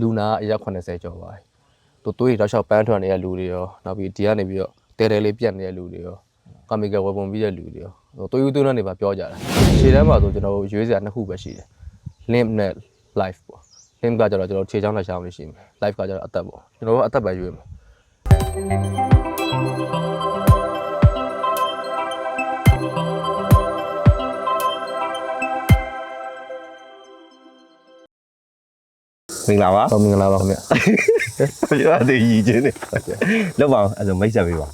လူနာအရက်80ကျော်ပါတယ်သူသွေးတောက်လျှောက်ပန်းထွက်နေတဲ့လူတွေရောနောက်ပြီးဒီကနေပြီးတော့တဲတဲလေးပြတ်နေတဲ့လူတွေရောကမီကယ်ဝယ်ပုံပြီးတဲ့လူတွေရောသွေးဦးသွေးနှံတွေပါပြောကြတာခြေတန်းမှာဆိုကျွန်တော်တို့ရွေးစရာနှစ်ခုပဲရှိတယ် limb နဲ့ life ပေါ့ limb ကကျတော့ကျွန်တော်ခြေချောင်းလက်ချောင်းလေးရှိမယ် life ကကျတော့အသက်ပေါ့ကျွန်တော်တို့ကအသက်ပဲရွေးမှာ မင်္ဂလာပါဟုတ်မင်္ဂလာပါခင်ဗျပြောရသေးရည်ချင်းနေလောက်ပါအောင်အဲ့ဒါမိတ်ဆက်ပေးပါ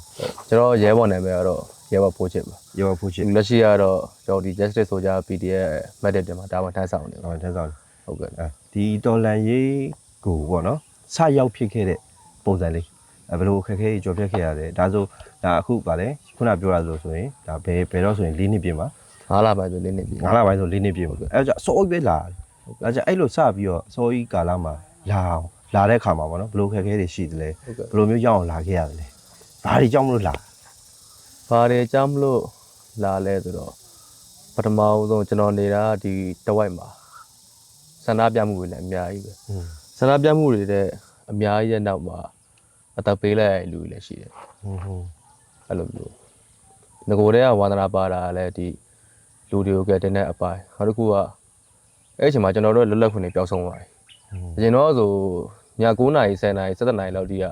ကျွန်တော်ရဲဘော်နာမည်ကတော့ရဲဘော်ဖိုးချစ်ပါရောဖို့ချစ်လက်ရှိကတော့ကျွန်တော်ဒီ justice soldier PDF medic တင်မှာဒါမှထမ်းဆောင်နေပါဟောတန်းဆောင်ဟုတ်ကဲ့အဲဒီတော်လန်ရေးကိုပေါ့နော်စရောက်ဖြစ်ခဲ့တဲ့ပုံစံလေးအဲဘယ်လိုအခက်အခဲကြီးကြော်ပြတ်ခဲ့ရလဲဒါဆိုဒါအခုဗာလဲခုနပြောရလို့ဆိုရင်ဒါဘယ်ဘယ်တော့ဆိုရင်၄နှစ်ပြည့်မှာငါးလပိုင်းဆိုလေးနှစ်ပြီငါးလပိုင်းဆို၄နှစ်ပြည့်မှာအဲကြောင့်စောအုပ်ပဲလာ အဲကြောင့်အဲ့လိုစပြီးတော့စောကြီးကာလမှာလာအောင်လာတဲ့ခါမှာပေါ့နော်ဘယ်လိုအခက်အခဲတွေရှိသလဲဟုတ်ကဲ့ဘယ်လိုမျိုးရောက်အောင်လာခဲ့ရတယ်လဲဘာတွေကြောင့်မလို့လာဘာတွေကြောင့်မလို့လာလဲဆိုတော့ပထမဦးဆုံးကျွန်တော်နေတာဒီတဝိုက်မှာဆန္ဒပြမှုတွေလည်းအများကြီးပဲอืมဆန္ဒပြမှုတွေတဲ့အများကြီးရဲ့နောက်မှာအသက်ပေးလိုက်ရတဲ့လူတွေလည်းရှိတယ်ဟုတ်ဟုတ်အဲ့လိုမျိုးငကိုတဲ့ကဝါသနာပါတာလည်းဒီလူတွေကိုကဲတင်တဲ့အပိုင်းနောက်တစ်ခုက အဲ့အချိန်မှာကျွန်တော်တို့လွတ်လပ်ခွင့်တွေပျောက်ဆုံးသွားတယ်အရင်တော့ဆိုည9:00နာရီ10:00နာရီ17:00နာရီလောက်တိက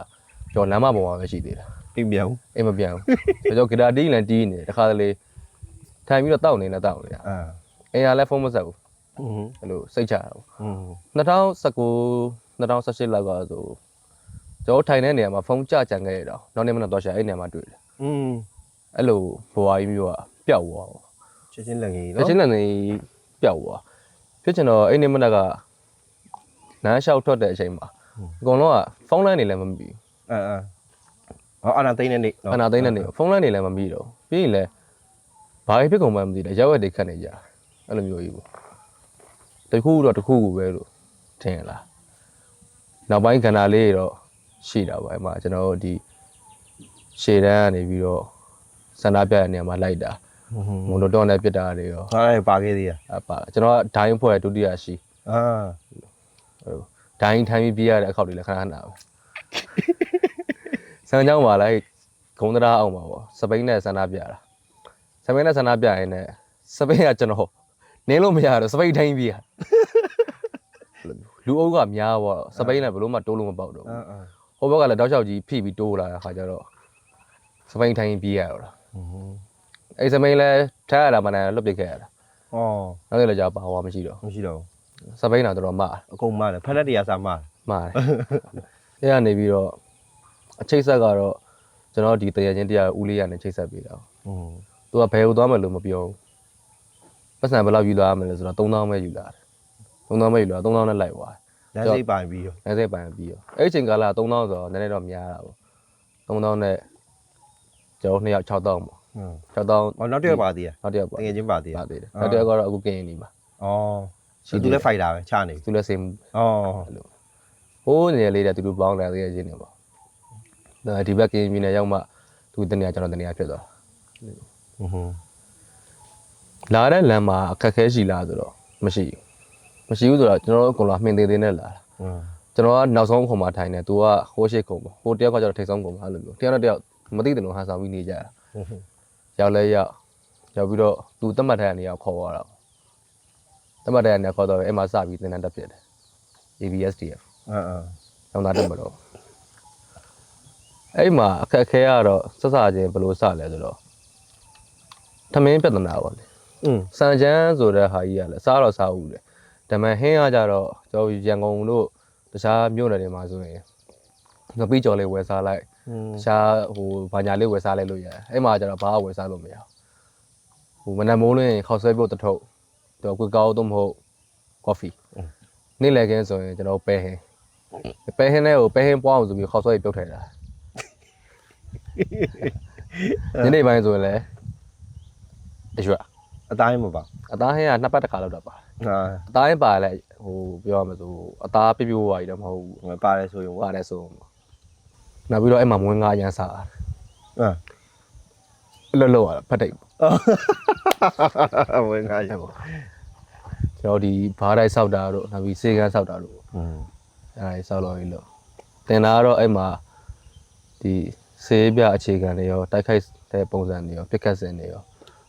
ကျော်လမ်းမပေါ်မှာပဲရှိသေးတာအိမ်ပြောင်းအိမ်မပြောင်းဘူးကျွန်တော်ဂီတာတီးလည်းတီးနေတယ်တခါတလေထိုင်ပြီးတော့တောက်နေလည်းတောက်နေတာအာအိမ်ကလည်းဖုန်းမဆက်ဘူးအဲ့လိုစိတ်ချတာပေါ့2019 2018လောက်ကဆိုကျွန်တော်ထိုင်တဲ့နေရာမှာဖုန်းကြကြံခဲ့ရတော့နောက်နေ့မနက်တော့ရှာအဲ့နေရာမှာတွေ့တယ်อืมအဲ့လိုဘွားကြီးမျိုးကပျောက်သွားပေါ့ချက်ချင်းလက်ငယ်ကြီးနော်ချက်ချင်းလက်ငယ်ကြီးပျောက်သွား ဖြစ်ချင်တော့အဲ့နေ့မနက်ကနန်းလျှောက်ထွက်တဲ့အချိန်မှာအကုန်လုံးကဖုန်းလိုင်းနေလည်းမမီဘူးအာအာဟောအနာသိန်းတဲ့နေ့နော်အနာသိမ့်တဲ့နေဖုန်းလိုင်းနေလည်းမမီတော့ပြီးရင်လည်းဘာဖြစ်ကုန်မှမသိတယ်ရောက်ရတဲ့ခက်နေကြအဲ့လိုမျိုးကြီးပေါ့တခုတော့တခုခုပဲလို့ထင်ရလားနောက်ပိုင်းခန္ဓာလေးတွေတော့ရှိတာပါအဲ့မှာကျွန်တော်တို့ဒီရှေ့တန်းကနေပြီးတော့ဆန္ဒပြတဲ့နေရာမှာလိုက်တာဟုတ်ဟုတ် မုံတော့တော့နဲ့ပြစ်တာတွေရောဟာလည်းပါခဲ့သေးရအပါကျွန်တော်ကဒိုင်းဖွဲ့ဒုတိယရှိအာဟိုဒိုင်းထိုင်းပြီးပြရတဲ့အခောက်တွေလည်းခဏခဏပဲဆန်းချောင်းပါလိုက်ဂုံးတရားအောင်ပါပေါ့စပိန်နဲ့ဆန္ဒပြတာစပိန်နဲ့ဆန္ဒပြရင်လည်းစပိန်ကကျွန်တော်နင်းလို့မရတော့စပိန်ထိုင်းပြီးရလူအုပ်ကများပေါ့စပိန်လည်းဘလို့မှတိုးလို့မပေါက်တော့အာဘူးဟိုဘက်ကလည်းတောက်လျှောက်ကြီးဖိပြီးတိုးလာတဲ့ခါကျတော့စပိန်ထိုင်းပြီးရတော့တာဟုတ်ဟုတ် အဲ့စမိန်လဲထားရတာမနန်လွတ်ပစ်ခဲ့ရတာဩနောက်လည်းကြာပါဝါမရှိတော့မရှိတော့စပိန်တော့တော်တော်မှားအကုန်မှားတယ်ဖက်လက်တရားစားမှားမှားတယ်အဲ့ကနေပြီးတော့အချိတ်ဆက်ကတော့ကျွန်တော်ဒီတရချင်းတရားဦးလေးရနဲ့ချိတ်ဆက်ပေးတာอืมသူကဘယ်ဟိုသွားမယ်လို့မပြောဘူးပတ်စံဘယ်လောက်ယူလာရမလဲဆိုတော့3000ပဲယူလာတယ်3000ပဲယူလာ3000နဲ့လိုက်သွားလမ်းစိတ်ပိုင်ပြီးရောလမ်းစိတ်ပိုင်ပြီးရောအဲ့အချိန်ကာလ3000ဆိုတော့နည်းနည်းတော့များတာပေါ့3000နဲ့ကျွန်တော်နှစ်ယောက်6000ပေါ့ 6000ဟောနောက်တစ်ယောက်ပါသေးရနောက်တစ်ယောက်ပါတကယ်ချင်းပါသေးရပါသေးတယ်နောက်တစ်ယောက်ကတော့အခုကင်းနေပါဩရှိသူလည်းဖိုက်တာပဲချနေသူလည်း same ဩဟိုးနေလေးတဲ့သူတို့ပေါင်းလာသေးရချင်းနေပါဒါဒီဘက်ကင်းပြည်နယ်ရောက်မှသူတနေရာကျွန်တော်တနေရာဖြစ်သွားဟုတ်ဟုတ်လာတဲ့လမ်းမှာအခက်ခဲရှိလားဆိုတော့မရှိဘူးမရှိဘူးဆိုတော့ကျွန်တော်တို့အကုန်လုံးမှင်သေးသေးနဲ့လာတာကျွန်တော်ကနောက်ဆုံးခုံမှာထိုင်နေသူကဟိုးရှိခုံပေါ့ဟိုတယောက်ကကျတော့ထိတ်ဆုံးခုံမှာအဲ့လိုမျိုးတယောက်နဲ့တယောက်မသိတယ်လို့ဟန်ဆောင်ပြီးနေကြတာ ရောက်လဲရောက်ရောက်ပြီးတော့သူတတ်မှတ်ထားတဲ့နေရာခေါ်သွားတာပေါ့တတ်မှတ်ထားတဲ့နေရာခေါ်သွားပြီးအဲ့မှာစပြီးသင်တန်းတက်ဖြစ်တယ် ABSDF အာအာကျောင်းသားတက်မလို့အဲ့မှာအခက်အခဲကတော့စစချင်းဘယ်လိုစလဲဆိုတော့ထမင်းပြဿနာပေါ့လေอืมစံချမ်းဆိုတဲ့ဟာကြီးကလည်းစားတော့စားဦးတယ်ဓမ္မဟင်းကကြတော့ကျော်ရန်ကုန်တို့တခြားမြို့နယ်တွေမှာဆိုရင်ငပိကျော်လေးဝယ်စားလိုက် တခြားဟိုဘာညာလေးဝယ်စားလိုက်လို့ရတယ်အဲ့မှာကျတော့ဘာမှဝယ်စားလို့မရဘူးဟိုမနက်မိုးလင်းခောက်ဆွဲပြုတ်တစ်ထုပ်တော့ကွေကောက်တော့မဟုတ်ကော်ဖီနေ့လည်ခင်းဆိုရင်ကျွန်တော်ပဲဟင်းပဲဟင်းနဲ့ကိုပဲဟင်းပွားအောင်ဆိုပြီးခောက်ဆွဲပြုတ်ထည့်တာညနေပိုင်းဆိုရင်လည်းအရွက်အတိုင်းမပါအသားဟင်းကနှစ်ပတ်တစ်ခါလောက်တော့ပါအာအသားရင်ပါလဲဟိုပြောရမယ်ဆိုအသားပြပြဝါကြီးတော့မဟုတ်ဘူးပါတယ်ဆိုရင်ဝါပါတယ်ဆို နောက်ပြီးတော့အဲ့မှာမွေးငါးအရန်စားတာ အာ အဲ့လိုလောက်ရတာဖတ်တိတ် ဝင်ငါရ အဲ့ပေါ့ကျွန်တော်ဒီဘားတိုင်းဆောက်တာတို့နောက်ပြီးစေကန်းဆောက်တာတို့ อืม အဲဒါဆောက်လို့ရလို့တင်တာကတော့အဲ့မှာဒီဆေးပြအခြေခံတွေရောတိုက်ခိုက်တဲ့ပုံစံတွေရောပြစ်ခတ်စင်တွေရော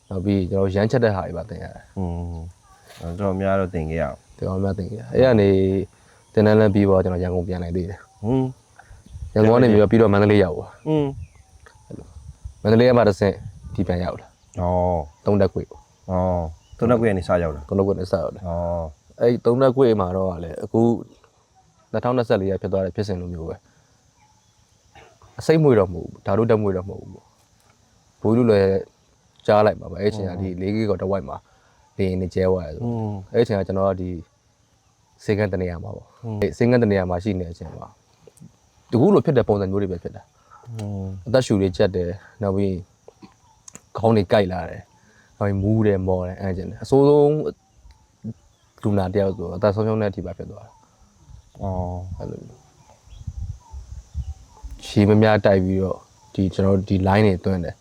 နောက်ပြီးကျွန်တော်ရမ်းချက်တဲ့ဟာတွေပါတင်ရတယ် อืมအဲ့တော့များတော့တင်ခဲ့ရအောင် ကျွန်တော်များတင်ခဲ့အဲ့ကနေတင်တန်းလန်းပြီးတော့ကျွန်တော်ရန်ကုန်ပြန်လိုက်သေးတယ် ဟွန်း ရန်ကုန်ကနေပြီးတော့ပြီးတော့မန္တလေးရောက်ပါอืมမန္တလေးကမှတစ်ဆင့်ဒီပြန်ရောက်လာဩသုံးတက်ခွေပေါ့ဩသုံးတက်ခွေကနေစရောက်လာသုံးတက်ခွေနဲ့စရောက်လာဩအဲ့သုံးတက်ခွေမှာတော့လည်းအခု2024ရဖြစ်သွားတဲ့ဖြစ်စဉ်လိုမျိုးပဲအစိမ့်မွေတော့မဟုတ်ဘူးဓာတ်တို့တက်မွေတော့မဟုတ်ဘူးပေါ့ဘူးလူလည်းကြားလိုက်ပါပဲအဲ့ချိန်ကဒီ၄ GB ကတဝိုက်မှာနေနေကျဲသွားတယ်ဆိုအဲ့ချိန်ကကျွန်တော်ကဒီစေကန်တနေရာမှာပေါ့အဲ့စေကန်တနေရာမှာရှိနေတဲ့အချိန်မှာ တကူလိုဖြစ်တဲ့ပုံစံမျိုးတွေပဲဖြစ်တာအသက်ရှူတွေကျက်တယ်နောက်ပြီးခေါင်းတွေကြိုက်လာတယ်နောက်ပြီးမူးတယ်မော်တယ်အဲကျင်တယ်အစိုးဆုံးလူနာတယောက်ဆိုအသက်ဆုံးရှုံးတဲ့အထိပါဖြစ်သွားတာအော်အဲ့လိုရှည်မများတိုက်ပြီးတော့ဒီကျွန်တော်ဒီ line တွေတွင်းတယ်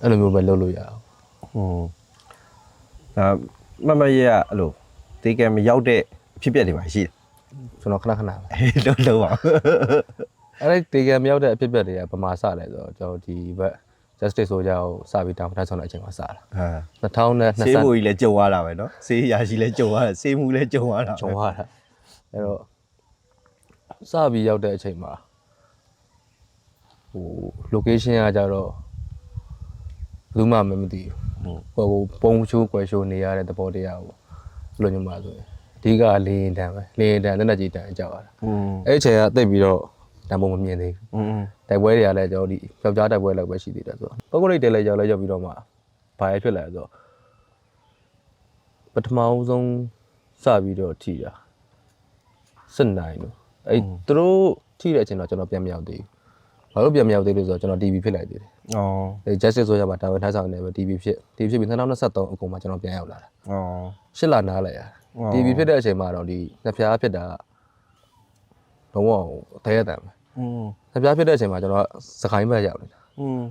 အဲ့လိုမျိုးပဲလုပ်လို့ရအောင်ဟုတ်ဒါမမရအဲ့လိုတေးကံမရောက်တဲ့အဖြစ်ပြက်တွေပါရှိတယ် ကျွန်တော်ခဏခဏပဲ အေးလုံးလုံးပါ အဲ့ဒီတေကံမြောက်တဲ့အဖြစ်အပျက်တွေကဗမာစတယ်ဆိုတော့ကျွန်တော်ဒီဘက် justice ဆိုကြကိုစပြီးတောင်းထမ်းဆောင်တဲ့အချိန်မှာစတာ ဟာ 2020 ဆေးဘူးကြီးလည်းကြုံရတာပဲเนาะဆေးရာရှိလည်းကြုံရတာဆေးမှုလည်းကြုံရတာ ဂျုံသွားတာအဲ့တော့စပြီးရောက်တဲ့အချိန်မှာဟို location ကကြတော့ဘယ်သူမှမသိဘူးဟိုပုံချိုးကွယ်ချိုးနေရတဲ့သဘောတရားကိုဘယ်လိုညမှဆိုရင်အ ဓိကလေရင်တန်ပဲလေရင်တန်လက်နက်ကြီးတန်အကြောက်ရတာအဲ့အချိန်ကတိတ်ပြီးတော့တံပုံမမြင်သေးဘူးတိုက်ပွဲတွေကလည်းကျွန်တော်ဒီယောက်ျားတိုက်ပွဲလောက်ပဲရှိသေးတယ်ဆိုတော့ပုဂ္ဂလိကတဲလည်းရောက်လဲရောက်ပြီးတော့မှဘာရဖြစ်လာဆိုတော့ပထမဦးဆုံးစပြီးတော့ထိတာစစ်နိုင်လို့အဲ့သူတို့ထိတဲ့အချိန်တော့ကျွန်တော်ပြန်မရောက်သေးဘူးဘာလို့ပြန်မရောက်သေးလို့ဆိုတော့ကျွန်တော် TV ဖြစ်လိုက်သေးတယ်။အော်။အဲ Justice ဆိုရမှာတာဝန်ထမ်းဆောင်နေပဲ TV ဖြစ် TV ဖြစ်ပြီး2023အကုန်မှာကျွန်တော်ပြန်ရောက်လာတာ။အော်။ရှစ်လနားလိုက်ရတာ။ အော် TV ဖြစ်တဲ့အချိန်မှာတော့ဒီနှစ်ဖျားဖြစ်တာတော့အသေးအတန်ပဲ อืม နှစ်ဖျားဖြစ်တဲ့အချိန်မှာကျွန်တော်စကိုင်းဘက်ရောက်နေတာ อืม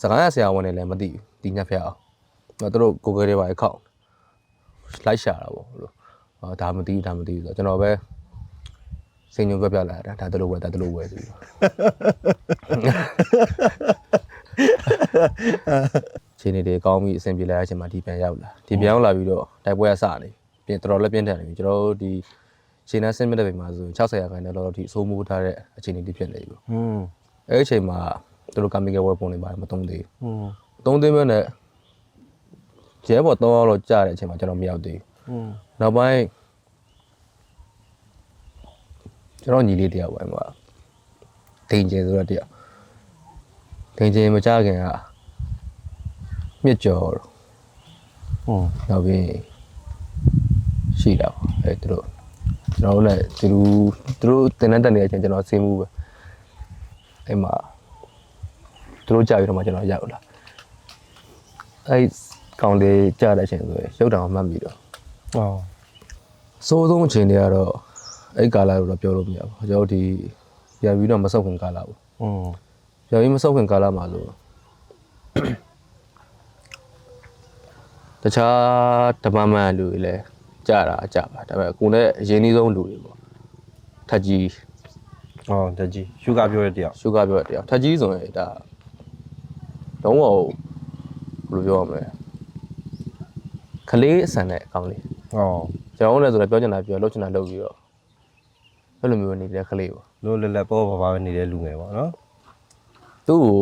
စကိုင်းရဆရာဝန်တွေလည်းမသိဘူးဒီညက်ဖျက်အောင်တော့သူတို့ Google တွေပါခောက်လိုက်ရှာတာပေါ့လို့ဟောဒါမသိဘူးဒါမသိဘူးဆိုတော့ကျွန်တော်ပဲစင်ညုံပြပြလာတာဒါတလို့ဝယ်ဒါတလို့ဝယ်ဆိုပြီးခြေနေတွေကောင်းပြီးအဆင်ပြေလာတဲ့အချိန်မှာဒီပြန်ရောက်လာဒီပြန်ရောက်လာပြီးတော့တိုက်ပွဲကစနေပြ ပြင်တော်တော်လည်းပြင်းထန်နေပြီကျွန်တော်တို့ဒီရှင်နှန်းဆင်းမြက်တဲ့ဘက်မှာဆို60ရာခိုင်နှုန်းလောက်ထိအဆိုးမိုးထားတဲ့အခြေအနေတွေဖြစ်နေပြီဟွန်းအဲ့ဒီအချိန်မှာသူတို့ chemical weapon တွေပါတယ်မသုံးသေးဘူးဟွန်းသုံးသိမ်းမဲ့နဲ့ရဲဘော်၃ယောက်လောက်ကြာတဲ့အချိန်မှာကျွန်တော်မရောက်သေးဘူးဟွန်းနောက်ပိုင်းကျွန်တော်ညီလေးတယောက်ပိုင်းမှာဒိန်ကျင်ဆိုတဲ့တယောက်ဒိန်ကျင်မကြခင်ကမြစ်ကျော်ဟုတ်နောက်ပြီး ရှိတာပေါ့အဲသူတို့ကျွန်တော်တို့လည်းသူတို့သူတို့တင်တန်းတက်နေတဲ့အချိန်ကျွန်တော်ဆင်းမှုပဲအဲ့မှာသူတို့ကြာပြီးတော့မှကျွန်တော်ရောက်လာအဲ့ကောင်လေးကြာတဲ့အချိန်ဆိုရင်ရုပ်တောင်မှတ်မိတော့ဟောစိုးဆုံးအချိန်တွေကတော့အဲ့ကာလာလို့တော့ပြောလို့မရဘူးကျွန်တော်ဒီပြန်ပြီးတော့မဆုတ်ခင်ကာလာဘူးอืมပြန်ပြီးမဆုတ်ခင်ကာလာမှာလို့တခြားတမမန်လူတွေလည်း ကြတာကြပါဒါပေမဲ့ကိုနဲ့အရင်နှီးဆုံးလူတွေပေါ့ထက်ကြီးအော်တက်ကြီးရှုကပြောတဲ့တရားရှုကပြောတဲ့တရားထက်ကြီးဆိုရင်ဒါလုံးဝဘယ်လိုပြောရမလဲကလေးအဆန်နဲ့အကောင်းလေးအော်ကျွန်တော်လည်းဆိုတော့ပြောချင်တာပြောလှုပ်ချင်တာလှုပ်ပြီးတော့အဲ့လိုမျိုးနေတဲ့ကလေးပေါ့လို့လက်လက်ပေါ်ပေါ်ပါပဲနေတဲ့လူငယ်ပေါ့နော်သူ့ကို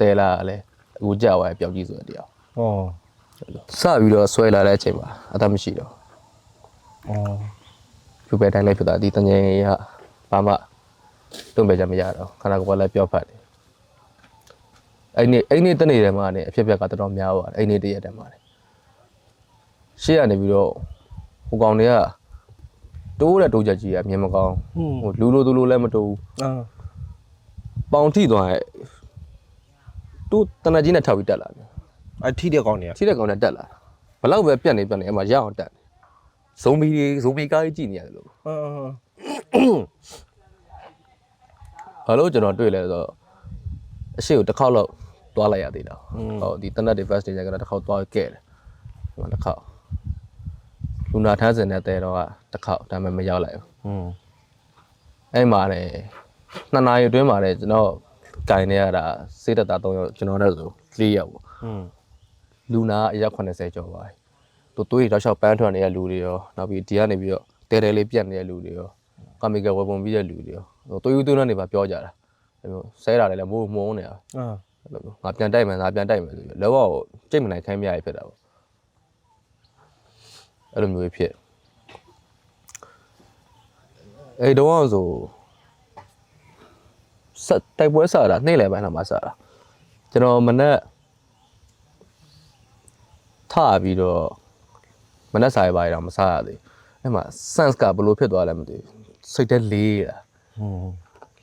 တဲလာလဲအခုကြာသွားတယ်ပျောက်ကြီးဆိုတဲ့တရားအော်စပြီးတော့ဆွဲလာတဲ့အချိန်မှာအသက်မရှိတော့ ဖြူပဲတိုင်းလည်းဖြူတာဒီတငယ်ကဘာမှတွန့်ပဲကြမရတော့ခန္ဓာကိုယ်လည်းပျော့ဖတ်တယ်အဲ့ဒီအဲ့ဒီတနေ့တည်းမှာねအဖြစ်ပြက်ကတော်တော်များပါတယ်အဲ့ဒီတရက်တည်းမှာねရှေ့ကနေပြီးတော့ဟိုကောင်တွေကတိုးတဲ့တိုးချက်ကြီးကမြင်မကောင်းဟိုလူလိုသူလိုလည်းမတိုးဘူးအာပေါင်ထိသွားရဲ့တိုးတနက်ကြီးနဲ့ထောက်ပြီးတက်လာတယ်အထိတဲ့ကောင်တွေကထိတဲ့ကောင်တွေတက်လာဘလောက်ပဲပြက်နေပြက်နေအမှရအောင်တက်တယ် ဇုံဘီတွေဇုံဘီကားကြီးကြည့်နေရတယ်လို့ အာ ဘာလို့ကျွန်တော်တွေ့လဲဆိုတော့အရှိကိုတစ်ခေါက်လောက်သွားလိုက်ရသေးတာဟောဒီတနက်တွေ first day ကတော့တစ်ခေါက်သွားခဲ့တယ်ဒီမှာတစ်ခေါက်လူနာထမ်းစင်တဲ့တဲတော့ကတစ်ခေါက်ဒါပေမဲ့မရောက်လိုက်ဘူး อืม အဲ့မှာလည်းနှစ်နာရီအတွင်းမှာလည်းကျွန်တော်ကင်နေရတာစေးတက်တာ3ယောက်ကျွန်တော်လည်းဆို4ယောက်ပေါ့ อืม လူနာအရက်80ကျော်ပါတယ် သူသွေးတောက်လျှောက်ပန်းထွက်နေတဲ့လူတွေရောနောက်ပြီးဒီကနေပြီးတော့တဲတဲလေးပြတ်နေတဲ့လူတွေရောကမီကယ်ဝယ်ပုံပြီးတဲ့လူတွေရောသွေးဦးသွေးနဲ့နေပါပြောကြတာအဲ့လိုဆဲတာလည်းမိုးမုန်းနေတာအာအဲ့လိုငါပြန်တိုက်မယ်ငါပြန်တိုက်မယ်ဆိုပြီးလောကကိုကြိတ်မနိုင်ခိုင်းမရဖြစ်တာပေါ့အဲ့လိုမျိုးဖြစ်အဲ့တော့ဆိုစက်တိုက်ပွဲစားတာနေ့လယ်ပိုင်းလောက်မှစားတာကျွန်တော်မနေ့ထပြီးတော့ မနှက်စာရပါရတော့မစားရသေးအဲ့မှာ sense ကဘလို့ဖြစ်သွားလဲမသိဘူးစိတ်ထဲလေးရတာ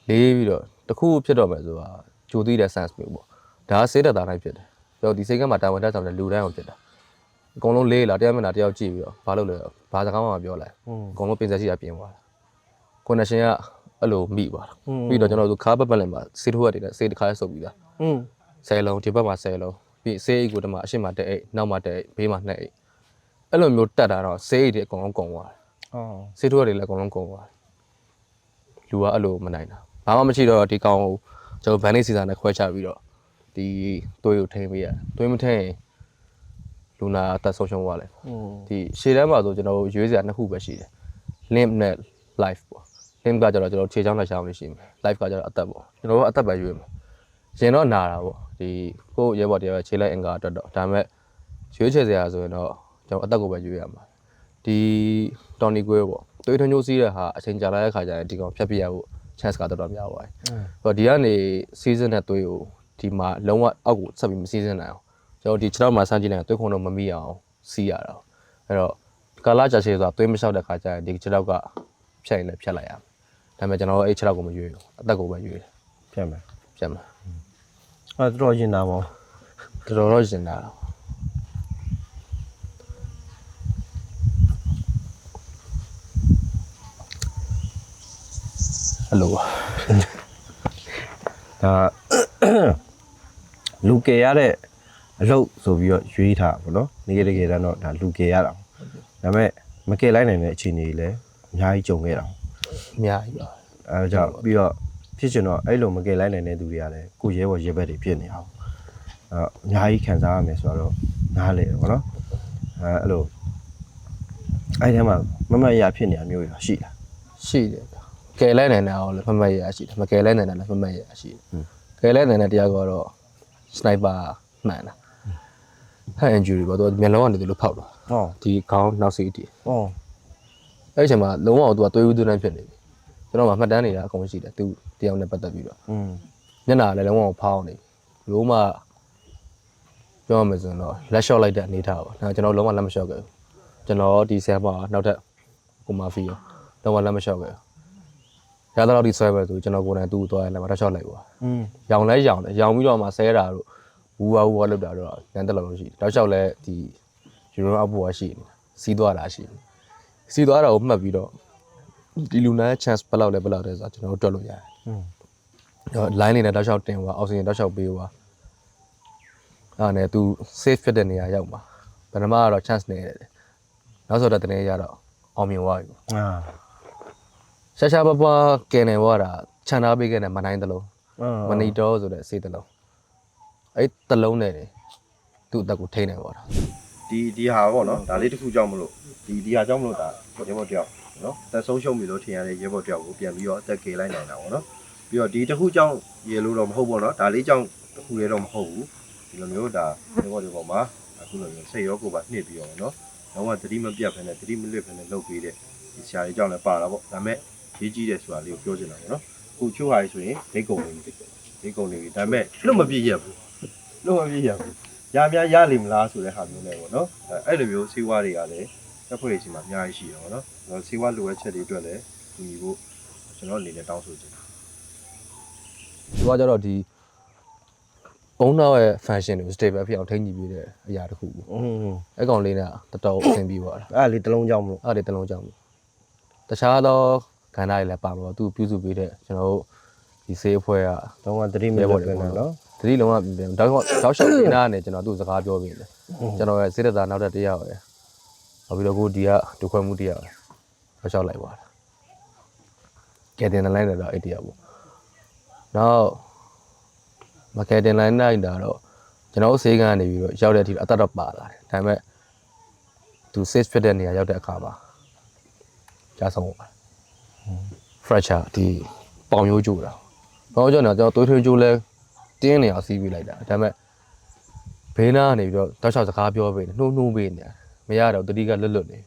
လေးပြီးတော့တခုဖြစ်တော့မယ်ဆိုတာကြိုသိတဲ့ sense မျိုးပေါ့ဒါကစေတသာတိုင်းဖြစ်တယ်ပြောဒီစိတ်ကမှာတာဝန်တက်ဆောင်တဲ့လူတိုင်းအောင်ဖြစ်တာအကုန်လုံးလေးလာတရားမျက်နှာတယောက်ကြည့်ပြီးတော့ဘာလုပ်လဲဘာစကားမှမပြောလိုက်အကုန်လုံးပင်ဆက်ရှိတာပြင်သွားတာ connection ကအဲ့လိုမိသွားတာပြီးတော့ကျွန်တော်တို့ခါပတ်ပတ်လည်မှာစေထိုးရတယ်စေတခါဆုပ်ပြီးသားอืม10လုံးဒီဘက်မှာ10လုံးပြီးစေးအိတ်ကိုတမအရှင်းမှာ10အိတ်နောက်မှာ10အိတ်ဘေးမှာ2အိတ် အဲ့လိုမျိုးတက်တာတော့ဆေးရည်တွေအကုန်လုံးကုန်သွားတယ်အော်ဆေးထိုးတွေလည်းအကုန်လုံးကုန်သွားတယ်လူကအဲ့လိုမနိုင်တာဘာမှမရှိတော့ဒီကောင်ကိုကျွန်တော်ဗန်လေးစီစာနဲ့ခွဲချပြီးတော့ဒီသွေးကိုထိန်းပေးရတယ်သွေးမထိန်းရင်လူနာအသက်ဆုံးရှုံးသွားတယ်ဒီရှေ့တန်းမှာဆိုကျွန်တော်ရွေးစရာနှစ်ခုပဲရှိတယ် limb နဲ့ life ပေါ့ limb ကကျတော့ကျွန်တော်ခြေချောင်းနဲ့ချောင်းလေးရှိမယ် life ကကျတော့အသက်ပေါ့ကျွန်တော်ကအသက်ပဲရွေးမယ်ရင်တော့နာတာပေါ့ဒီကိုယ့်ရဲဘော်တရားပဲခြေလိုက်အင်္ဂါအတွက်တော့ဒါပေမဲ့ရွေးချယ်စရာဆိုရင်တော့ ကျွန်တော်အသက်ကိုပဲရွေးရမှာဒီတော်နီကွေးပေါ့သွေးထွန်းညိုးစီးတဲ့ဟာအချိန်ကြာလာတဲ့ခါကျရင်ဒီကောင်ဖြတ်ပြရဖို့ chance ကတော်တော်များပါတယ်ဆိုတော့ဒီကနေ season နဲ့သွေးကိုဒီမှာလုံးဝအောက်ကိုဆက်ပြီးမ season နိုင်အောင်ကျွန်တော်ဒီ6မှာစမ်းကြည့်လိုက်သွေးခုံတော့မမိအောင်စီးရတာအဲ့တော့ကာလာကြာရှည်ဆိုတာသွေးမလျှောက်တဲ့ခါကျရင်ဒီခြေထောက်ကဖြတ်ရင်လည်းဖြတ်လိုက်ရမယ်ဒါပေမဲ့ကျွန်တော်တို့အဲ့ခြေထောက်ကိုမရွေးဘူးအသက်ကိုပဲရွေးတယ်ပြန်မယ်ဖြတ်မှာအဲ့တော့ရင်နာမောတော်တော်တော့ရှင်တာတော့ ဟယ်လိုဒါလူကယ်ရတဲ့အလုပ်ဆိုပြီးတော့ရွေးထားတာပေါ့နော်နေရတကယ်တမ်းတော့ဒါလူကယ်ရတာဒါပေမဲ့မကယ်လိုက်နိုင်တဲ့အခြေအနေတွေလည်းအများကြီးကြုံခဲ့တာအများကြီးပါအဲဒါကြောင့်ပြီးတော့ဖြစ်ချင်တော့အဲ့လိုမကယ်လိုက်နိုင်တဲ့သူတွေကလည်းကိုရဲဘော်ရဲဘက်တွေဖြစ်နေအောင်အဲအများကြီးခံစားရမယ်ဆိုတော့နားလေတယ်ပေါ့နော်အဲအဲ့လိုအဲ့ဒီမှာမမရဖြစ်နေတာမျိုးရရှိလားရှိတယ်ဗျ ကယ်လဲနိုင်တာရောလည်းဖတ်မှတ်ရရှိတယ်မကယ်လဲနိုင်တာလည်းဖတ်မှတ်ရရှိတယ်ကယ်လဲနိုင်တဲ့တရားကတော့ sniper မှန်တာ head injury ပေါ့သူကမျက်လုံးကနေသူလို့ဖောက်တာဟောဒီခေါင်းနောက်စီးတီဟောအဲ့ဒီအချိန်မှာလုံးဝသူကသွေးဦးသွေးနှံဖြစ်နေပြီကျွန်တော်မှမှတ်တမ်းနေတာအကုန်ရှိတယ်သူတရားနဲ့ပတ်သက်ပြီးတော့อืมညနာလည်းလုံးဝဖောင်းနေပြီလုံးဝပြောရမယ်ဆိုရင်တော့လက်လျှော့လိုက်တဲ့အနေထားပါဒါကျွန်တော်လုံးဝလက်မလျှော့ခဲ့ဘူးကျွန်တော်ဒီဆရာမနောက်ထပ်ကိုမာဖီရောလုံးဝလက်မလျှော့ခဲ့ဘူး ရတဲ့တော့ဒီဆွဲပဲဆိုကျွန်တော်ကိုယ်တိုင်သူ့သွားရင်လည်းမလက်လျှော့လိုက်ပါ อืม ရောင်လဲရောင်တယ်ရောင်ပြီးတော့မှဆဲတာတို့ဝူဝါဝူဝါလောက်တာတော့ညံတက်လောက်လို့ရှိတယ်တောက်လျှောက်လဲဒီယူရိုအပူကရှိနေစီးသွားတာရှိနေစီးသွားတာကိုမှတ်ပြီးတော့ဒီလူနာရဲ့ chance ဘယ်လောက်လဲဘယ်လောက်လဲဆိုတော့ကျွန်တော်တို့တွက်လို့ရတယ် อืม တော့ line နေနဲ့တောက်လျှောက်တင်သွားအောက်ဆီဂျင်တောက်လျှောက်ပေးသွားအဲ့ဒါနဲ့ तू safe ဖြစ်တဲ့နေရာရောက်မှာဘယ်နှမကတော့ chance နေတယ်နောက်ဆိုတော့တနေ့ရတော့အောင်မြင်သွားပြီပေါ့ อ่า ရှာရှာပပကဲနေသွားတာခြံထားပေးခဲ့တဲ့မနိုင်တလုံး อ่า မနီတော်ဆိုတဲ့စေးတလုံးအဲ့တလုံးနဲ့သူ့အသက်ကိုထိနေသွားတာ ဒီဒီဟာပေါ့နော်ဒါလေးတစ်ခုကြောင့်မလို့ဒီဒီဟာကြောင့်မလို့ဒါရဲဘော်တယောက်နော်တက်ဆုံးရှုံးပြီလို့ထင်ရတဲ့ရဲဘော်တယောက်ကိုပြန်ပြီးတော့အသက်ကယ်လိုက်နိုင်တာပေါ့နော်ပြီးတော့ဒီတစ်ခုကြောင့်ရေလို့တော့မဟုတ်ပေါ့နော်ဒါလေးကြောင့်တစ်ခုလေးတော့မဟုတ်ဘူးဒီလိုမျိုးဒါရဲဘော်တွေပေါ်မှာအခုလိုမျိုးစိတ်ရောကိုယ်ပါနှိပ်ပြီးတော့နော်တော့ကသတိမပြတ်ဖ ೇನೆ သတိမလစ်ဖ ೇನೆ လုပ်ပြီးတဲ့ဒီဆရာကြီးကြောင့်လည်းပါတာပေါ့ဒါပေမဲ့ ရေးကြည့်တယ်ဆိုတာလေးကိုပြောချင်တာပေါ့နော်ခုချိုးဟာကြီးဆိုရင်ဒိတ်ကုန်နေပြီဒိတ်ကုန်နေပြီဒါပေမဲ့လွတ်မပြည့်ရဘူးလွတ်မပြည့်ရဘူးရများရလိမ့်မလားဆိုတဲ့ဟာမျိုးနဲ့ပေါ့နော်အဲအဲ့လိုမျိုးစီးပွားတွေကလည်းတက်ဖွဲ့တွေစီမှာအများကြီးရှိတယ်ပေါ့နော်အဲတော့စီးပွားလိုအပ်ချက်တွေအတွက်လည်းညီဖို့ကျွန်တော်အနေနဲ့တောင်းဆိုချင်တယ်သူကကြတော့ဒီဘုံနောက်ရဲ့ function ကို stable ဖြစ်အောင်ထိန်းညှိပေးတဲ့အရာတစ်ခုပေါ့อืมအဲ့ကောင်လေးနဲ့တော်တော်အဆင်ပြေသွားတာအဲ့လေတစ်လုံးကြောင်းမလို့အဲ့ဒါတလုံးကြောင့်တခြားသော ခန္ဓာတွေလည်းပါမှာပေါ့သူပြုစုပေးတဲ့ကျွန်တော်တို့ဒီဆေးအဖွဲ့ကတော့ကသတိမရဲလဘော်စ်တွေပဲပေါ့နော်နော်တတိလုံးဝပြင်တောက်တောက်လျှောက်နေတာနဲ့ကျွန်တော်သူ့စကားပြောပေးတယ်ကျွန်တော်ရဲ့စေတသာနောက်တစ်တယောက်ရယ်နောက်ပြီးတော့ကိုဒီကဒုက္ခမှုတယောက်ရယ်တောက်လျှောက်လိုက်ပါတာอืมအဲ့ဒီအချိန်မှာလုံးဝသူကသွေးဦးသွေးနှံဖြစ်နေပြီကျွန်တော်မှမှတ်တမ်းနေတာအကုန်ရှိတယ်သူကယ်တင်လိုင်းတော့အဲ့တရားပေါ့နောက်မကယ်တင်လိုင်းနိုင်တာတော့ကျွန်တော်တို့ဆေးကနေပြီးတော့ရောက်တဲ့အထိတော့အသက်တော့ပါလာတယ်ဒါပေမဲ့သူ safe ဖြစ်တဲ့နေရာရောက်တဲ့အခါမှာကြားဆုံးပါ fracture ဒီပေါင်ရိုးကျိုးတာပေါင်ရိုးကျိုးတော့ကျွန်တော်သွေးထွေးကျိုးလဲတင်းနေအောင်စီးပြီးလိုက်တာဒါပေမဲ့ဘေးနားကနေပြီးတော့တောက်လျှောက်စကားပြောပေးတယ်နှိုးနှိုးပေးနေတာမရတော့တတိကလွတ်လွတ်နေ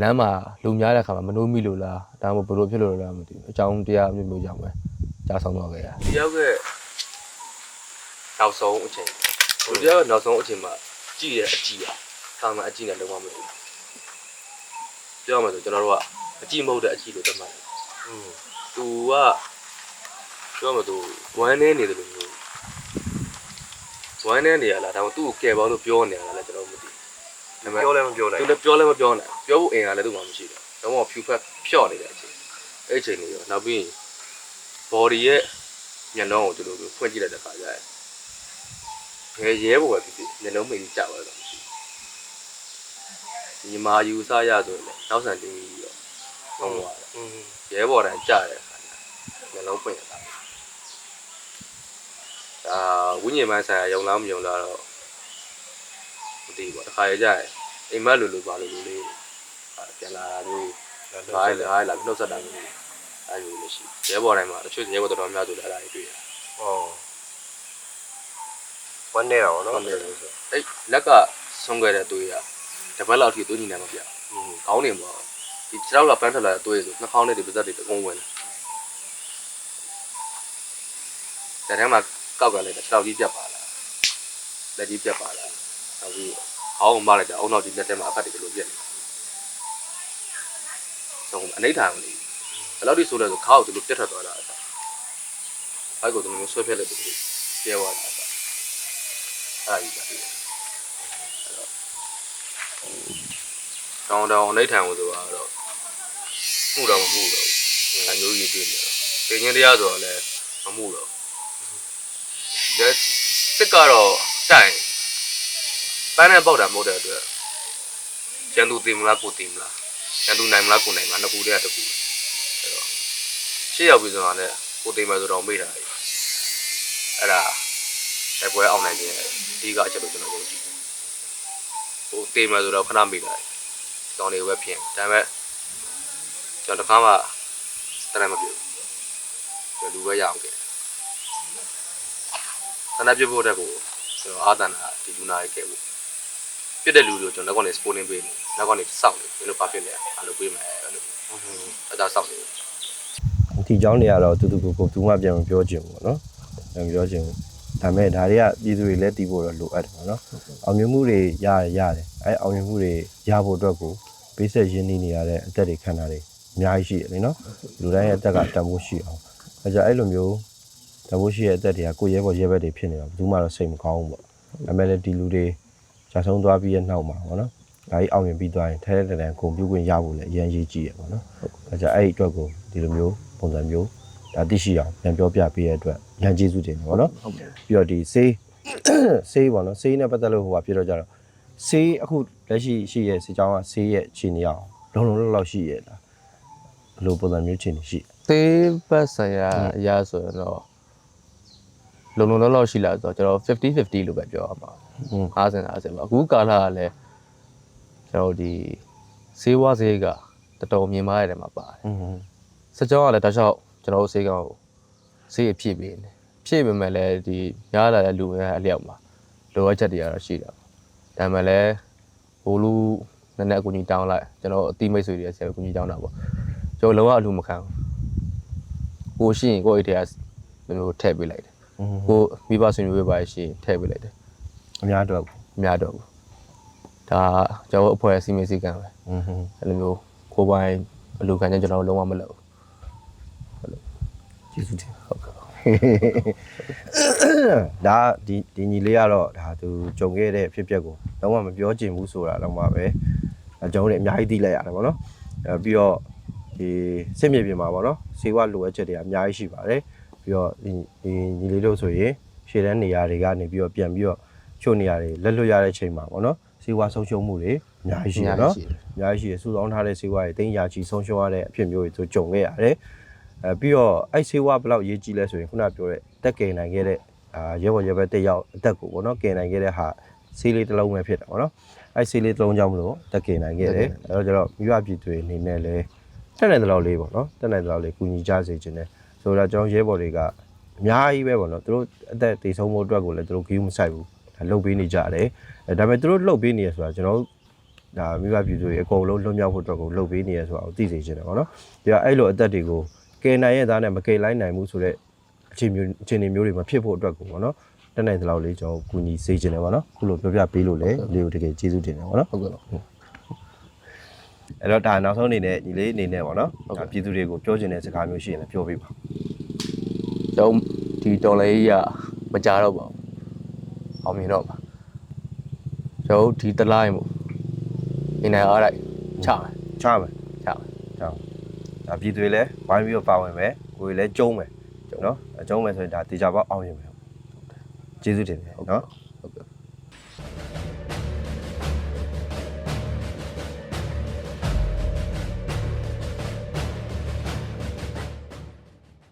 လမ်းမှာလူများတဲ့ခါမှာမနှိုးမိလို့လားဒါမှမဟုတ်ဘလို့ဖြစ်လို့လားမသိဘူးအကြောင်းတရားမျိုးမျိုးကြောင့်ပဲကြာဆောင်တော့ခဲ့ရတယောက်ကနောက်ဆုံးအချိန်ဟိုတယောက်ကနောက်ဆုံးအချိန်မှာကြည့်ရအကြည့်ရသာမန်အကြည့်နဲ့လုံးဝမတူဘူးပြောရမယ်ဆိုကျွန်တော်တို့ကအကြည့်မဟုတ်တဲ့အကြည့်လို့သတ်မှတ်တယ် သူကပြောမှသူဝမ်းနေနေတယ်လို့မျိုးဝမ်းနေနေရလားဒါမှမဟုတ်သူ့ကိုကယ်ပါလို့ပြောနေရလားလည်းကျွန်တော်မသိဘူးဒါပေမဲ့ပြောလဲမပြောလိုက်သူလည်းပြောလည်းမပြောနိုင်ဘူးပြောဖို့အင်အားလည်းသူ့မှာမရှိဘူးတော့မှဖြူဖက်ဖြော့နေတဲ့အချိန်အဲ့အချိန်လေးရောနောက်ပြီးရင် body ရဲ့မျက်လုံးကိုသူတို့ဖွင့်ကြည့်လိုက်တဲ့ခါကျရင်ဘယ်ရဲဘော်ပဲဖြစ်ဖြစ်မျက်လုံးမိတ်ကြောက်ရတော့မရှိဘူးညီမယူဆရဆိုရင်လည်းနောက်ဆန်တင်းပြီးတော့ဟုတ်သွားတယ်อืม ရဲဘော်တန်ကြတဲ့ခါကျမျက်လုံးပွင့်ရတာဒါဝိညာဉ်ပိုင်းဆိုင်ရာယုံလားမယုံလားတော့မသိဘူးပေါ့တစ်ခါရကြရင်အိမ်မက်လိုလိုပါလိုလိုလေးအာပြန်လာတာမျိုးဘာလဲဘာလဲနှုတ်ဆက်တာမျိုးအဲလိုလေးရှိရဲဘော်တိုင်းမှာတချို့ရဲဘော်တော်တော်များဆိုလည်းအဲ့ဒါတွေတွေ့ရဟောဝန်နေတာဗောနော်အဲ့လက်ကဆုံးခဲ့တဲ့သွေးကတပတ်လောက်ထိသွေးညီနေမှာပြอืมခေါင်းနေပေါ့ ဒီခြေထောက်ကပန်းထွက်လာတဲ့သွေးဆိုနှာခေါင်းနဲ့ဒီပါးစပ်တွေအကုန်ဝင်တယ်ဒါထဲမှာကောက်ကလည်းခြေထောက်ကြီးပြတ်ပါလားလက်ကြီးပြတ်ပါလားနောက်ပြီးခေါင်းကိုမလိုက်တာအုံနောက်ကြီးလက်ထဲမှာအဖတ်တွေဘယ်လိုပြတ်လဲဆုံးအနိဋ္ဌာန်ကိုလေဘယ်လောက်ထိဆိုလဲဆိုခါကိုသူတို့ပြတ်ထွက်သွားတာအဲ့ဒါဘိုက်ကိုသူတို့ဆွဲဖက်လိုက်တယ်သူပြဲသွားတာအဲ့ဒါအဲ့ဒါကြီးပါတောင်းတောင်းအနိဋ္ဌာန်ကိုဆိုတာတော့ မှုတော့မမှုတော့ဘူးအမျိုးကြီးတွေ့နေတော့တင်ချင်းတရားဆိုတော့လည်းမမှုတော့ဒါစစ်ကတော့တိုင်ပန်းနဲ့ပေါက်တာမဟုတ်တဲ့အတွက်ကျန်သူတင်မလားကိုတင်မလားကျန်သူနိုင်မလားကိုနိုင်မလားနှစ်ခုတည်းကတစ်ခုအဲ့တော့ရှေ့ရောက်ပြီဆိုတာနဲ့ကိုတင်မယ်ဆိုတော့မေ့တာလေအဲ့ဒါတိုက်ပွဲအောင်နိုင်ခြင်းအဓိကအချက်လို့ကျွန်တော်ယုံကြည်တယ်ဟိုတင်မယ်ဆိုတော့ခဏမေ့တာလေတောင်းလေးပဲဖြစ်ဒါပေမဲ့ ကျွန်တော်တစ်ခါမှတရမပြုဘူးလူပဲရအောင်ခဲ့ဆန္ဒပြုဖို့တဲ့ကိုကျွန်တော်အာသနာဒီလူနာရေးခဲ့ဖို့ပြစ်တဲ့လူတွေကိုကျွန်တော်နောက်ကနေ spawning ပေးနေနောက်ကနေစောင့်နေဘယ်လိုပါဖြစ်လဲအဲ့လိုပေးမယ်အဲ့လိုအဲ့ဒါစောင့်နေ ဒီเจ้าတွေကတော့တူတူကိုကိုသူမှပြန်မပြောချင်ဘူးပေါ့နော်ပြန်မပြောချင်ဘူးဒါပေမဲ့ဒါတွေကပြည်သူတွေလည်းတီးဖို့တော့လိုအပ်တယ်ပေါ့နော်အောင်မြင်မှုတွေရရရတယ်အဲအောင်မြင်မှုတွေရဖို့အတွက်ကိုပေးဆက်ရင်းနှီးနေရတဲ့အသက်တွေခံတာတွေ အများကြီးရှိတယ်လေနော်လူတိုင်းရဲ့အသက်ကတန်ဖိုးရှိအောင်အဲကြအဲ့လိုမျိုးတန်ဖိုးရှိရဲ့အသက်တွေကကိုရဲဘော်ရဲဘက်တွေဖြစ်နေတာဘယ်သူမှတော့စိတ်မကောင်းဘူးပေါ့ဒါပေမဲ့လည်းဒီလူတွေဂျာဆုံးသွားပြီးရဲ့နောက်မှာပေါ့နော်ဒါကြီးအောင်မြင်ပြီးသွားရင်ထဲထဲတန်ဂုံပြုတ်ခွင့်ရဖို့လည်းအရင်ရေးကြည့်ရပါတော့။အဲကြအဲ့ဒီအတွက်ကိုဒီလိုမျိုးပုံစံမျိုးဒါသိရှိအောင်ပြန်ပြောပြပေးရတဲ့အတွက်ရန်ကျေးဇူးတင်တယ်ပေါ့နော်။ဟုတ်ကဲ့။ပြီးတော့ဒီဆေးဆေးပေါ့နော်ဆေးနဲ့ပတ်သက်လို့ဟိုကပြတော့ကြတော့ဆေးအခုလက်ရှိရှိရဲ့စေချောင်းကဆေးရဲ့ခြေနေအောင်လုံလုံလောက်လောက်ရှိရဲ့လားဘယ် လိုပုံစံမျိုးချင်းရှိသေးပတ်ဆိုင်ရာအရာဆိုရင်တော့လုံလုံလောက်လောက်ရှိလာဆိုတော့ကျွန်တော်50 50လို့ပဲပြောရမှာ50 50ပါအခုကာလကလည်းကျွန်တော်ဒီဈေးဝဈေးကတော်တော်မြင်မာရတယ်မှာပါတယ်စကြောကလည်းတခြားကျွန်တော်တို့ဈေးကောင်ကိုဈေးအဖြစ်ပေးနေဖြည့်ပေမဲ့လည်းဒီရလာတဲ့လူဝင်အလျောက်မှာလိုအပ်ချက်တွေကတော့ရှိတာဒါမှလည်းဘိုးလူနည်းနည်းအကူကြီးတောင်းလိုက်ကျွန်တော်အတိမိတ်ဆွေတွေဆရာအကူကြီးတောင်းတာပေါ့ ကျွန်တော်လုံးဝအလူမခံဘူးကိုရှိရင်ကိုယ့်အိတ်ထဲကမျိုးထည့်ပေးလိုက်တယ် อืม ကိုမိဘဆွေမျိုးပဲပါရှိရင်ထည့်ပေးလိုက်တယ် အများတော့ မများတော့ဘူးဒါကျွန်တော်အဖွဲ့အစည်းမျိုးစည်းကံပဲ อืม အဲ့လိုမျိုးကိုယ်ပိုင်အလူခံချက်ကျွန်တော်လုံးဝမလုပ်ဘူး ကျေးဇူးတင် ဟုတ်ကဲ့ ဒါဒီဒီညီလေးကတော့ဒါသူကြုံခဲ့တဲ့ဖြစ်ပျက်ကိုတော့မပြောချင်ဘူးဆိုတာတော့မှပဲအဲကျွန်တော်တို့အများကြီးသိလိုက်ရတယ်ဗောနော်အဲပြီးတော့ ဒီစစ်မြေပြင်မှာဗောနော်စေဝလိုအပ်ချက်တွေအများကြီးရှိပါတယ်ပြီးတော့ဒီဒီညီလေးတို့ဆိုရင်ရှေ့တန်းနေရာတွေကနေပြီးတော့ပြန်ပြီးတော့ချို့နေရာတွေလက်လွတ်ရတဲ့ချိန်မှာဗောနော်စေဝဆုံးရှုံးမှုတွေအများကြီးရှိတယ်နော်အများကြီးရှိတယ်စုဆောင်းထားတဲ့စေဝါတွေတင်းရာချီဆုံးရှုံးရတဲ့အဖြစ်မျိုးတွေသူကြုံခဲ့ရတယ်အဲပြီးတော့အဲ့ဆေးဝါးဘယ်လောက်ရေးကြည့်လဲဆိုရင်ခုနပြောတဲ့တက်ကယ်နိုင်ခဲ့တဲ့အာရဲဘော်ရဲဘက်တက်ရောက်အသက်ကိုပေါ့နော်ကယ်နိုင်ခဲ့တဲ့ဟာဆေးလေးတစ်လုံးပဲဖြစ်တာပေါ့နော်အဲ့ဆေးလေးတစ်လုံးကြောင့်မလို့တက်ကယ်နိုင်ခဲ့တယ်အဲ့တော့ကျတော့မိဘပြည်သူတွေအနေနဲ့လည်း တက်နိုင်တဲ့လောက်လေးပေါ့နော်တက်နိုင်တဲ့လောက်လေးကူညီကြစေခြင်းနဲ့ဆိုတော့ကျွန်တော်ရဲဘော်တွေကအများကြီးပဲပေါ့နော်သူတို့အသက်တည်ဆုံးဖို့အတွက်ကိုလည်းသူတို့ဂီးမဆိုင်ဘူးဒါလှုပ်ပေးနေကြတယ်အဲဒါပေမဲ့သူတို့လှုပ်ပေးနေရဆိုတာကျွန်တော်တို့ဒါမိဘပြည်သူတွေအကုန်လုံးလွတ်မြောက်ဖို့အတွက်ကိုလှုပ်ပေးနေရဆိုတာကိုသိစေချင်တယ်ပေါ့နော်။ပြီးတော့အဲ့လိုအသက်တွေကိုကယ်နိုင်ရဲ့သားနဲ့မကယ်လိုက်နိုင်ဘူးဆိုတော့အခြေမျိုးအခြေအနေမျိုးတွေမဖြစ်ဖို့အတွက်ကိုပေါ့နော်။တက်နိုင်တဲ့လောက်လေးကျွန်တော်ကူညီစေချင်တယ်ပေါ့နော်။ခုလိုပြောပြပေးလို့လည်းလေးကိုတကယ်ကျေးဇူးတင်တယ်ပေါ့နော်ဟုတ်ကဲ့ပါ။ အဲ့တော့ဒါနောက်ဆုံးအနေနဲ့ညီလေးအနေနဲ့ပေါ့နော်။ဒါပြည်သူတွေကိုပြောချင်တဲ့စကားမျိုးရှိရင်လည်းပြောပေးပါကျွန်တော်ဒီတော်လေးကြီးကမကြတော့ပါဘူးအောင်မြင်တော့ပါကျွန်တော်ဒီတလိုက်မို့နေနိုင်အားလိုက်ချမယ်။ချမယ်ချမယ်။ချမယ်။ဒါပြည်သူတွေလည်းဝိုင်းပြီးတော့ပါဝင်မယ်။ကိုယ်လည်းကျုံးမယ်။နော်။အကျုံးမယ်ဆိုရင်ဒါတေချာပေါက်အောင်ရင်မယ်။ကျေးဇူးတင်တယ်နော်။ဟုတ်ကဲ့